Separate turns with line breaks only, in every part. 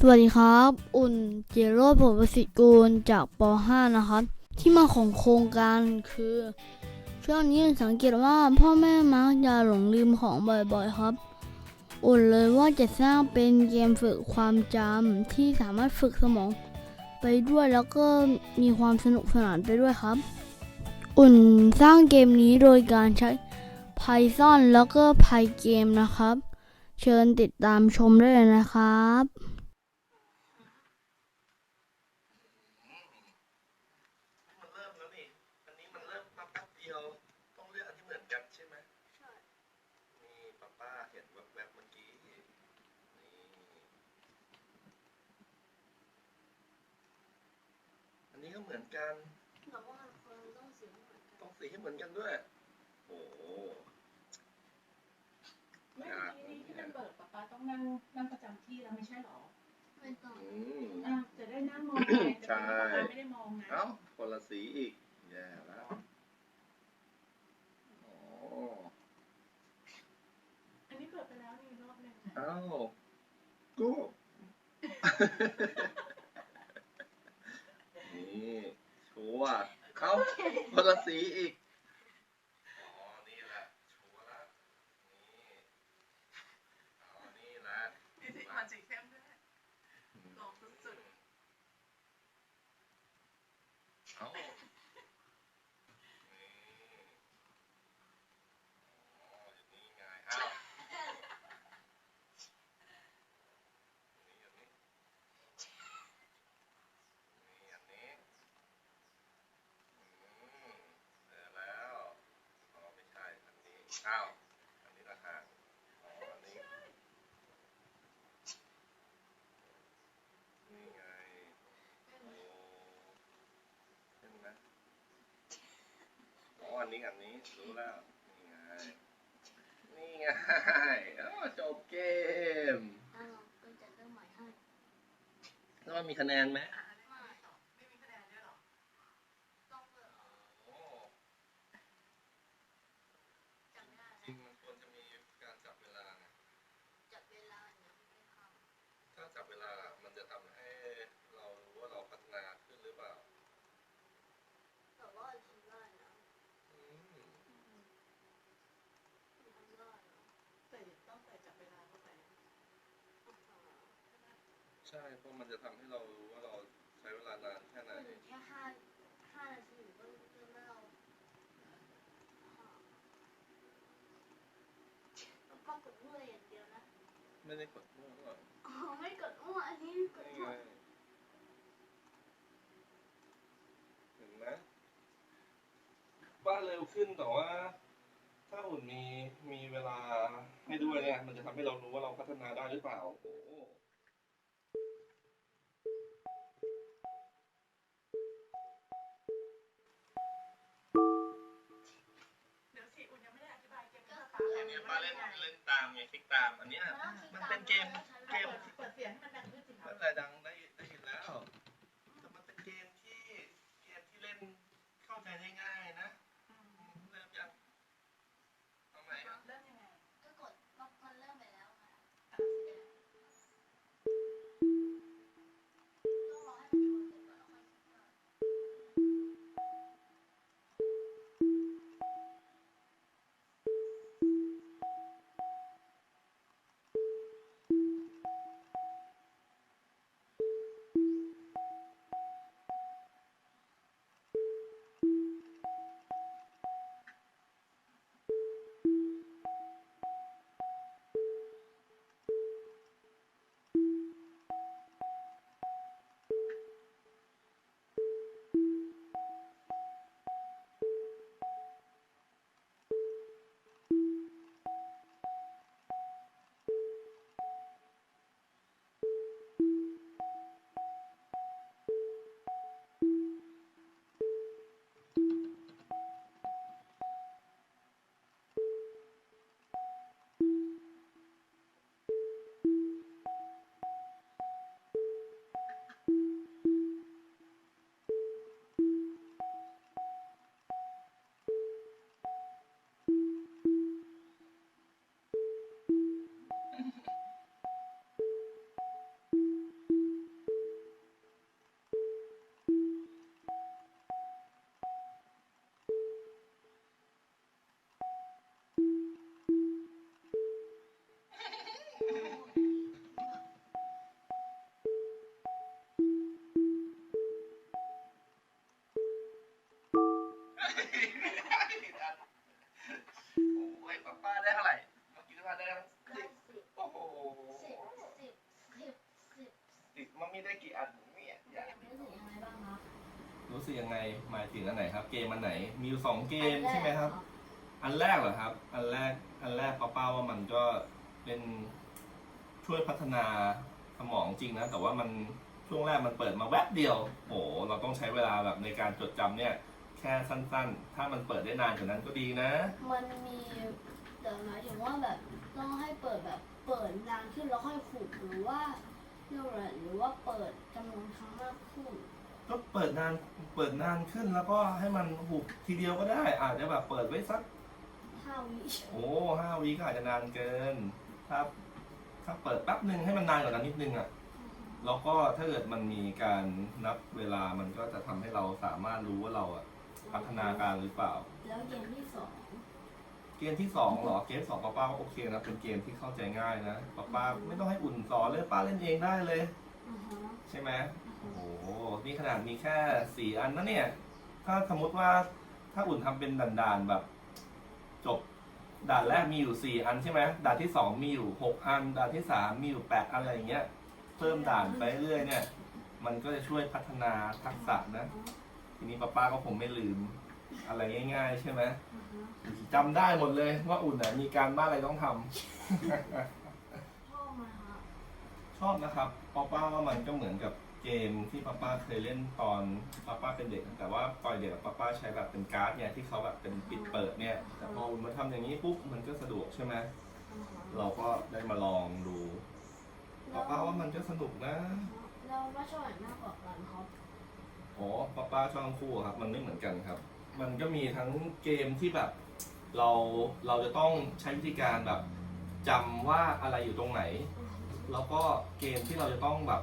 สวัสดีครับ อุ่นเจโรดผลประสิทธิ์กูลจากป .5 นะครับ ที่มาของโครงการคือ ช่วงนี้สังเกตว่าพ่อแม่มักจะหลงลืมของบ่อยๆครับ อุ่นเลยว่าจะสร้างเป็นเกมฝึกความจำที่สามารถฝึกสมอง ไปด้วยแล้วก็มีความสนุกสนานไปด้วยครับ อุ่นสร้างเกมนี้โดยการใช้ Python แล้วก็ Pygame นะครับ เชิญติดตามชมได้เลยนะครับ
มันเริ่มแล้วนี่ อันนี้มันเริ่มมาแป๊บเดียว ต้องเลือกอันที่เหมือนกันใช่ไหมใช่ นี่ป้าป้าเห็นแวบๆเมื่อกี้ นี่ อันนี้ก็เหมือนกันต้องสีให้เหมือนกันด้วย โอ้โห
ไม่ที่นี่ที่มันเบิกป๊าป๊าต้องนั่งนั่งประจำที่แล้วไม่ใช่หรอ
อืม
อะจะได้นั่งมองไงแต่
ใช่
ป๊าป๊าไม่ได้มองนะ
เอ้าคนละสีอีก แย่แล้วอ๋อ
อันนี้เกิดไปแล้วนี่รอบหนึงนะ
เอ้าก็ นี่ชั วร์เขาคนละสีอีก อ๋อ นี่แหละ ชัวร์ละนี่อ๋อนี่แหละ
นี่สิมันสีเข้มด้วยลองสุด
เอ้านี่อ๋ออย่างนี้ไงเอ้านี่อันนี้ นี่อันนี้ อืมเจอแล้ว อ๋อไม่ใช่ อันนี้ อ้าวอันนี้ราคาอ๋ออันนี้นี่ไงโอ้เห็นไหมอ๋ออันนี้อันนี้รู้แล้วนี่ไงนี่ไงอ๋อจบเกมแล้วมันมีคะแนนไหม
ๆอะอันนี้ไม่ตอบไม่มีคะแนนด้วยเหรอ
โอ้จริงมันควรจะมีการจับเวลาไงถ้าจับเวลา มันจะทำให้เรารู้ว่าเราพัฒนาขึ้นหรือเปล่า อืม
แต่ต้องใส่จับเวลาเข้าไป
ใช่เพราะมันจะทำให้เรารู้ว่าเราใช้เวลานานแค่ไหน
แค่ห้าห้านาทีก็เริ่มแล้วป้ากดมั่วอย่างเดียวนะ
ไม่ได้กดมั่วหรอก
อ๋อไม่กดมั่วอันนี้กด
นี่
มั่
ไง
ว
เห็นไหมว่าเร็วขึ้นแต่ว่า ถ้าหุ่นมีมีเวลาให้ด้วยเนี่ย มันจะทำให้เรารู้ว่าเราพัฒนาได้หรือเปล่า โอ้
อัน
นี้ป้าเล่นเล่นตามไงคลิกตาม อันเนี้ยมันเป็นเกมเกม
เปิดเปิดเสียงให้มันดังขึ้นสิครั
ไม่
บ
เป็นไรดังได้ได้ยินแล้วแต่มันเป็นเกมที่เกมที่เล่นเข้าใจได้ง่ายนะ
กี่
อั
นเนี่ย
รู้สึกยังไงบ้างครับ
รู้สึกยังไงหมายถึงอันไหนครับ เกมอันไหน มีอยู่สองเกมใช่ไหมครับ อันแรกเหรอครับ อันแรกอันแรกป้าป้าว่ามันก็เป็นช่วยพัฒนาสมองจริงนะ แต่ว่ามันช่วงแรกมันเปิดมาแวบเดียวโอ้เราต้องใช้เวลาแบบในการจดจำเนี่ย แค่สั้น ๆ ถ้ามันเปิดได้นานกว่านั้นก็ดีนะ
มันมีแต่หมายถึงว่าแบบต้องให้เปิดแบบเปิดนานขึ้นแล้วค่อยขุดหรือว่า เรียกว่าอะไรหรือว่าเปิดจำนวนครั้งมากขึ้น
ก็เปิดนานเปิดนานขึ้นแล้วก็ให้มันหุบทีเดียวก็ได้ อาจจะแบบเปิดไว้สัก
ห้าวิ
โอ้ห้าวิก็อาจจะนานเกินถ้าถ้าเปิดแป๊บหนึ่งให้มันนานกว่านั้นนิดนึงอะ แล้วก็ถ้าเกิดมันมีการนับเวลามันก็จะทำให้เราสามารถรู้ว่าเราอะพัฒนาการหรือเปล่า
แล้วเกมที่สอง
เกมที่สองเหรอเกมสองป้าป้าก็โอเคนะเป็นเกมที่เข้าใจง่ายนะป้าป้าไม่ต้องให้อุ่นสอนเลยป้าเล่นเองได้เลย
อือฮะ
ใช่ไหมโอ้โหนี่ขนาดมีแค่สี่อันนะเนี่ย ถ้าสมมติว่าถ้าอุ่นทำเป็นด่านๆแบบ จบด่านแรกมีอยู่สี่อันใช่ไหมด่านที่สองมีอยู่หกอันด่านที่สามมีอยู่แปดอันอะไรอย่างเงี้ยเพิ่มด่านไปเรื่อยเนี่ย มันก็จะช่วยพัฒนาทักษะนะ ทีนี้ป้าป้าก็คงไม่ลืม อะไรง่าย ๆ ใช่ไหม
อือฮะ
จำได้หมดเลยว่าอุ่นน่ะมีการบ้านอะไรต้องทำ
ชอบไหมฮะ
ชอบนะครับป้าป้าว่ามันก็เหมือนกับเกมที่ป้าป้าเคยเล่นตอนป้าป้าเป็นเด็ก แต่ว่าตอนเด็กป้าป้าใช้แบบเป็นการ์ดเนี่ยที่เขาแบบเป็นปิดเปิดเนี่ยแต่พออุ่นมาทำอย่างนี้ปุ๊บมันก็สะดวกใช่ไหม
อือฮะ
เราก็ได้มาลองดูป้าป้าว่ามันก็สนุกนะ
เราว่าชอบอันมากกว่ากันครับ
อ๋อป้าป้าชอบทั้งคู่ครับ มันไม่เหมือนกันครับ มันก็มีทั้งเกมที่แบบเราเราจะต้องใช้วิธีการแบบจำว่าอะไรอยู่ตรงไหน แล้วก็เกมที่เราจะต้องแบบ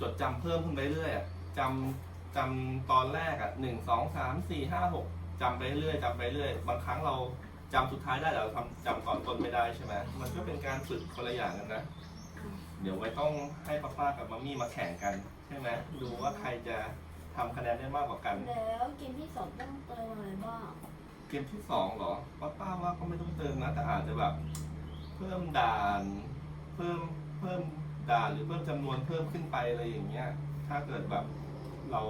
จดจำเพิ่มขึ้นไปเรื่อยอะจำจำตอนแรกอะหนึ่งสองสามสี่ห้าหกจำไปเรื่อยจำไปเรื่อยบางครั้งเราจำสุดท้ายได้แต่เราทำจำก่อนต้นไม่ได้ใช่ไหมมันก็เป็นการฝึกคนละอย่างกันนะ เดี๋ยวไว้ต้องให้ป้าป้ากับมัมมี่มาแข่งกัน ใช่ไหมดูว่าใครจะ ทำคะแนนได้มากกว่ากัน
แล้วเกมที่สองต้องเติมอะไรบ้าง
เกมที่สองเหรอป้าป้าว่าก็ไม่ต้องเติมนะ แต่อาจจะแบบ เพิ่มด่าน เพิ่มเพิ่มด่านหรือเพิ่มจำนวนเพิ่มขึ้นไปอะไรอย่างเงี้ย ถ้าเกิดแบบเรา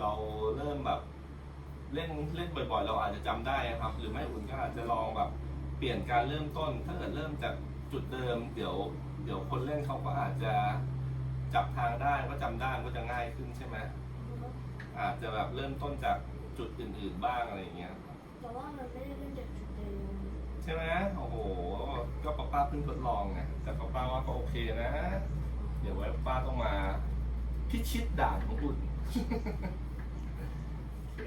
เราเริ่มแบบ เล่นเล่นบ่อยๆ เราอาจจะจำได้ครับ หรือไม่อุ่นก็อาจจะลองแบบ เปลี่ยนการเริ่มต้น ถ้าเกิดเริ่มจากจุดเดิม เดี๋ยว เดี๋ยวคนเล่นเขาก็อาจจะจับทางได้ก็จำได้ก็จะง่ายขึ้นใช่ไหม อาจจะแบบเริ่มต้นจากจุดอื่นๆบ้างอะไรอย่างเงี้ย
แต่ว่ามันไม่ได้เล่นจากจุดเดิม
ใช่ไหมโอ้โห ก็ป้าป้าเพิ่งทดลองไงแต่ป้าป้าว่าก็โอเคนะ เดี๋ยวไว้ป้าต้องมา พิชิตด่านของอุ่นโอเค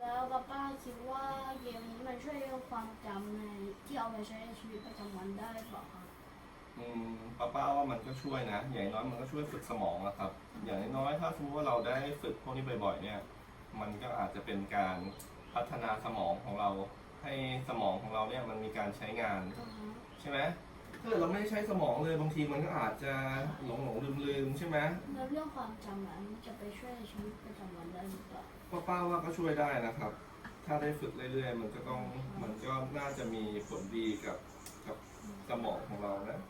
แล้วป้าป้าคิดว่าเกมนี้มันช่วยเรื่องความจำในที่เอาไปใช้ในชีวิตประจำวันได้เปล่าครับ
อืมป้าป้าว่ามันก็ช่วยนะ อย่างน้อยมันก็ช่วยฝึกสมองนะครับ อย่างน้อยๆถ้าสมมติว่าเราได้ฝึกพวกนี้บ่อยๆ เนี่ย มันก็อาจจะเป็นการพัฒนาสมองของเรา ให้สมองของเราเนี่ยมันมีการใช้งาน
อือฮะ
ใช่ไหมถ้าเกิดเราไม่ได้ใช้สมองเลยบางทีมันก็อาจจะหลงหลงลืมลืมๆใช่ไหม
แล้วเรื่องความจำอะมันจะไปช่วยในชีวิตประจำวันได้หรือเปล่า
ป้าป้าว่าก็ช่วยได้นะครับ ถ้าได้ฝึกเรื่อยๆ มันก็ต้อง มันก็น่าจะมีผลดีกับกับสมองของเรานะ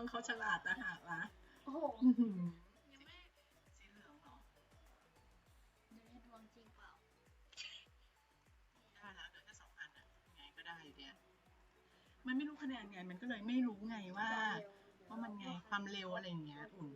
มาด้วยดวงเขาฉลาดแต่หากละ
โอ้โห
สีเหลืองเหรอ
ดูดวงจริงเปล่า
ได้แล้วเหลือแค่สองอันอะยังไงก็ได้อยู่ดีอะมันไม่รู้คะแนนไง มันก็เลยไม่รู้ไงว่า ว่ามันไงความเร็วอะไรอย่างเงี้ยอุ่น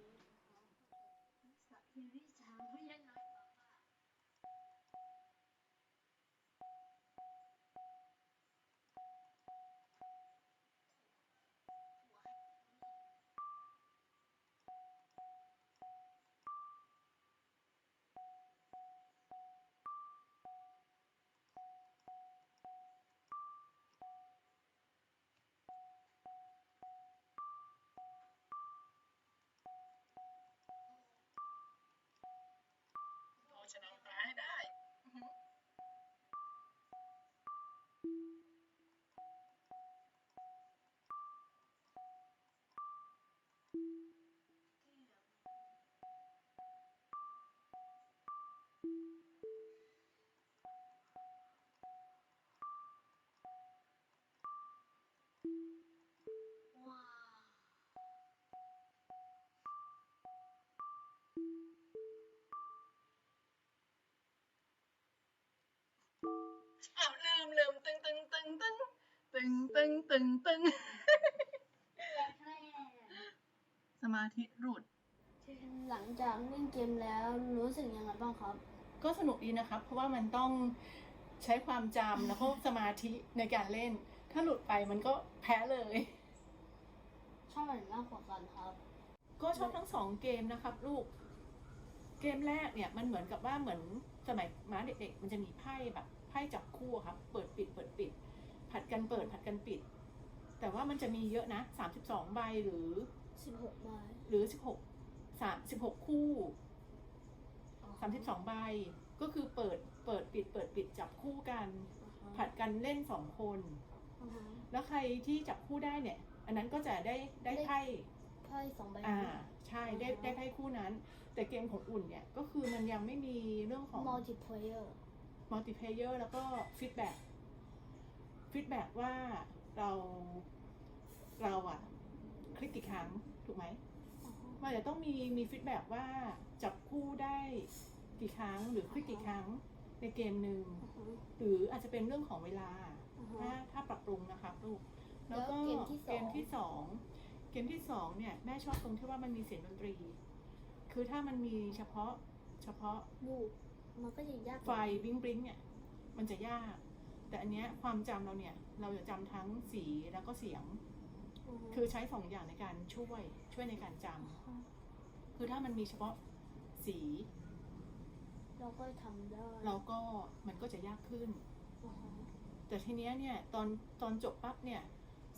ง
ตึงตึงตึงสมาธิหลุด
หลังจากเล่นเกมแล้วรู้สึกยังไงบ้างครับ
ก็สนุกดีนะครับ เพราะว่ามันต้องใช้ความจำแล้วก็สมาธิในการเล่น ถ้าหลุดไปมันก็แพ้เลย
ชอบอะไรมากกว่ากันครับ
ก็ชอบทั้งสองเกมนะครับ ลูก เกมแรกเนี่ยมันเหมือนกับว่าเหมือนสมัยม้าเด็กๆ มันจะมีไพ่แบบไพ่จับคู่ครับ เปิดปิดเปิดปิด ผัดกันเปิดผัดกันปิด แต่ว่ามันจะมีเยอะนะสามสิบสองใบหรือ
16ใบ
หรือสิบหกสามสิบหกคู่สามสิบสองใบก็คือเปิดเปิดปิด เปิดปิดจับคู่กัน ผัดกันเล่นสองคน
อ่าฮะ
แล้วใครที่จับคู่ได้เนี่ย อันนั้นก็จะได้ได้ไพ่
ไพ่สองใบ
อ่าใช่ได้ได้ไพ่คู่นั้น แต่เกมของอุ่นเนี่ยก็คือมันยังไม่มีเรื่องของ
มัลติเพลเยอร์
มัลติเพเยอร์แล้วก็ฟีดแบ็ก ฟีดแบ็กว่าเราเราอะคลิกกี่ครั้งถูกไหมมันจะต้องมีมีฟีดแบ็กว่าจับคู่ได้กี่ครั้งหรือคลิกกี่ครั้งในเกมหนึ่งหรืออาจจะเป็นเรื่องของเวลาถ้าถ้าปรับปรุงนะครับลูกแล้วก็
แล้วเกมที่สอง
เกมที่สองเกมที่สองเนี่ยแม่ชอบตรงที่ว่ามันมีเสียงดนตรี คือถ้ามันมีเฉพาะเฉพาะ
ลูกมันก็จะยาก
ไฟบลิงบลิงเนี่ยมันจะยาก แต่อันเนี้ยความจำเราเนี่ย เราจะจำทั้งสีแล้วก็เสียง คือใช้สองอย่างในการช่วยช่วยในการจำคือถ้ามันมีเฉพาะสี
เราก็ทำได้
เราก็มันก็จะยากขึ้น
อ่าฮะ
แต่ทีเนี้ยเนี่ยตอนตอนจบปั๊บเนี่ย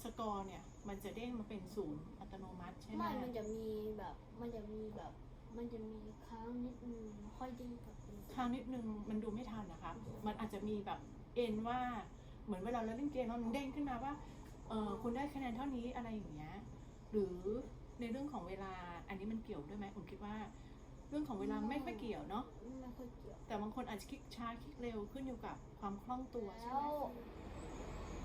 สกอร์เนี่ยมันจะเด้งมาเป็นศูนย์อัตโนมัติใช่ไหม
ไม่มันจะมีแบบ มันจะมีแบบ มันจะมีค้างนิดนึงค่อยดิ้งกลับเป็น
ทางนิดนึงมันดูไม่ทันนะคะ มันอาจจะมีแบบ เอ็นว่าเหมือนเวลาเราเล่นเกมแล้วมันเด้งขึ้นมาว่าเออคุณได้คะแนนเท่านี้อะไรอย่างเงี้ยหรือในเรื่องของเวลาอันนี้มันเกี่ยวด้วยไหมผมคิดว่า เรื่องของเวลาไม่ค่อยเกี่ยวเนาะ
ไม่ค่อยเกี่ยว
แต่บางคนอาจจะคลิกช้าคลิกเร็วขึ้นอยู่กับความคล่องตัวใช่
แล้
ไหม
ว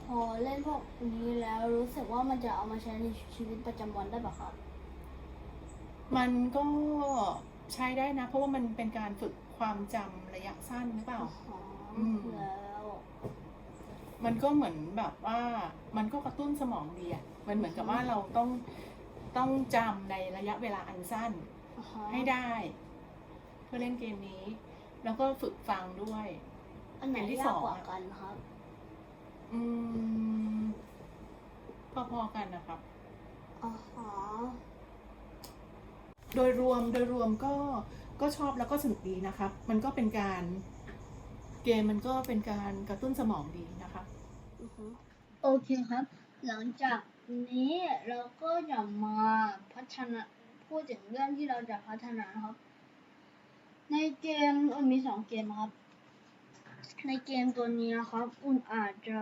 พอเล่นพวกนี้แล้วรู้สึกว่ามันจะเอามาใช้ในชีวิตประจำวันได้ปะครับ
มันก็ใช้ได้นะ เพราะว่ามันเป็นการฝึกความจำระยะสั้นหรือเปล่า
อ๋อ
อืม
แล้ว
มันก็เหมือนแบบว่ามันก็กระตุ้นสมองดีอะมันเหมือนกับว่าเราต้องต้องจำในระยะเวลาอันสั้น
อ่าฮะ
ให้ได้ เพื่อเล่นเกมนี้ แล้วก็ฝึกฟังด้วย
อันไหน
เกมที่
ยา
ส
ก
อง
กว่า
อะ
กันครับ
อืมพอๆกันนะครับ
อ๋อฮะ
โดยรวมโดยรวมก็ก็ชอบแล้วก็สนุกดีนะครับ มันก็เป็นการเกมมันก็เป็นการกระตุ้นสมองดีนะครับ
อือฮึ โอเคครับ หลังจากนี้เราก็จะมาพัฒนาพูดถึงเรื่องที่เราจะพัฒนานครับ ในเกมมันมีสองเกมครับ ในเกมตัวนี้นะครับอุ่นอาจจะ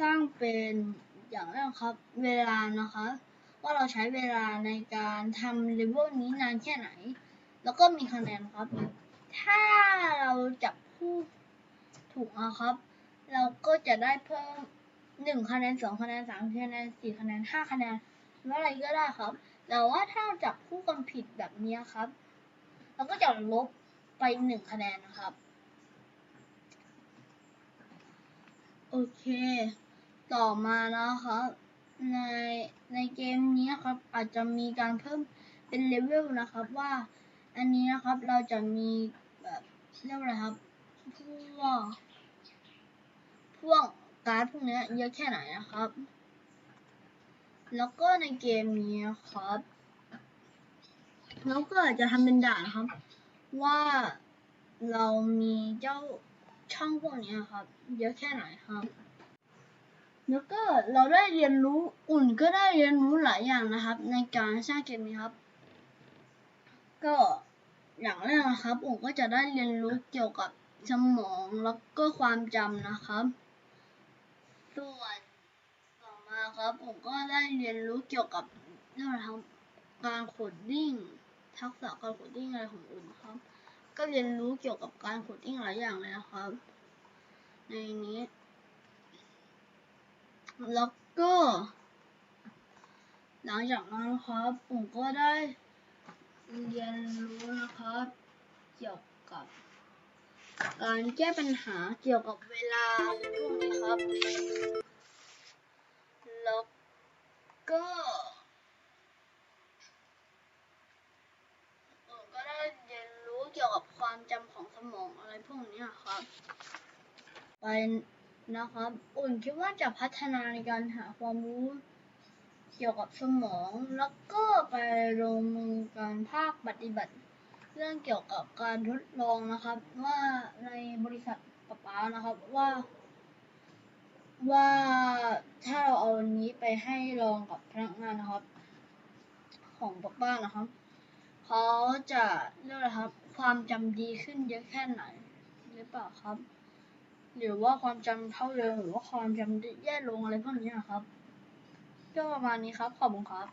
สร้างเป็นอย่างแรกครับ เวลานะครับว่าเราใช้เวลาในการทำเลเวลนี้นานแค่ไหน แล้วก็มีคะแนนครับ ถ้าเราจับคู่ถูกนะครับ เราก็จะได้เพิ่ม หนึ่งคะแนนสองคะแนนสามคะแนนสี่คะแนนห้าคะแนนหรืออะไรก็ได้ครับ แต่ว่าถ้าเราจับคู่กันผิดแบบนี้ครับ เราก็จะลบไปหนึ่งคะแนนนะครับ โอเค ต่อมานะครับ ในในเกมนี้ครับ อาจจะมีการเพิ่มเป็นเลเวลนะครับว่าอันนี้นะครับเราจะมีแบบเรียกว่าอะไรครับพวกพวก การ์ดพวกนี้เยอะแค่ไหนนะครับ แล้วก็ในเกมนี้ครับเราก็จะทำเป็นด่านครับ ว่าเรามีเจ้าช่องพวกนี้ครับ เยอะแค่ไหนครับ แล้วก็เราได้เรียนรู้อุ่นก็ได้เรียนรู้หลายอย่างนะครับ ในการสร้างเกมนี้ครับ ก็อย่างแรกนะครับอุ่นก็จะได้เรียนรู้เกี่ยวกับสมองแล้วก็ความจำนะครับ ส่วนต่อมาครับผมก็ได้เรียนรู้เกี่ยวกับเรื่องอะไรครับการโคดดิ้งทักษะการโคดดิ้งอะไรของอุ่นครับ ก็เรียนรู้เกี่ยวกับการโคดดิ้งหลายอย่างเลยนะครับ ในนี้แล้วก็หลังจากนั้นครับผมก็ได้เรียนรู้นะครับ เกี่ยวกับ การแก้ปัญหาเกี่ยวกับเวลาพวกนี้ครับ แล้วก็ก็ได้เรียนรู้เกี่ยวกับความจำของสมองอะไรพวกนี้ครับ ไปนะครับ อุ่นคิดว่าจะพัฒนาในการหาความรู้เกี่ยวกับสมอง แล้วก็ไปลงมือการภาคปฏิบัติ เรื่องเกี่ยวกับการทดลองนะครับ ว่าในบริษัทป๊าป๊านะครับว่า ว่าถ้าเราเอาอันนี้ไปให้ลองกับพนักงานนะครับ ของป๊าป้านะครับเขาจะเรียกอะไรครับ ความจำดีขึ้นเยอะแค่ไหนหรือเปล่าครับ หรือว่าความจำเท่าเดิมหรือว่าความจำแย่ลงอะไรพวกนี้นะครับก็ประมาณนี้ครับขอบคุณครับ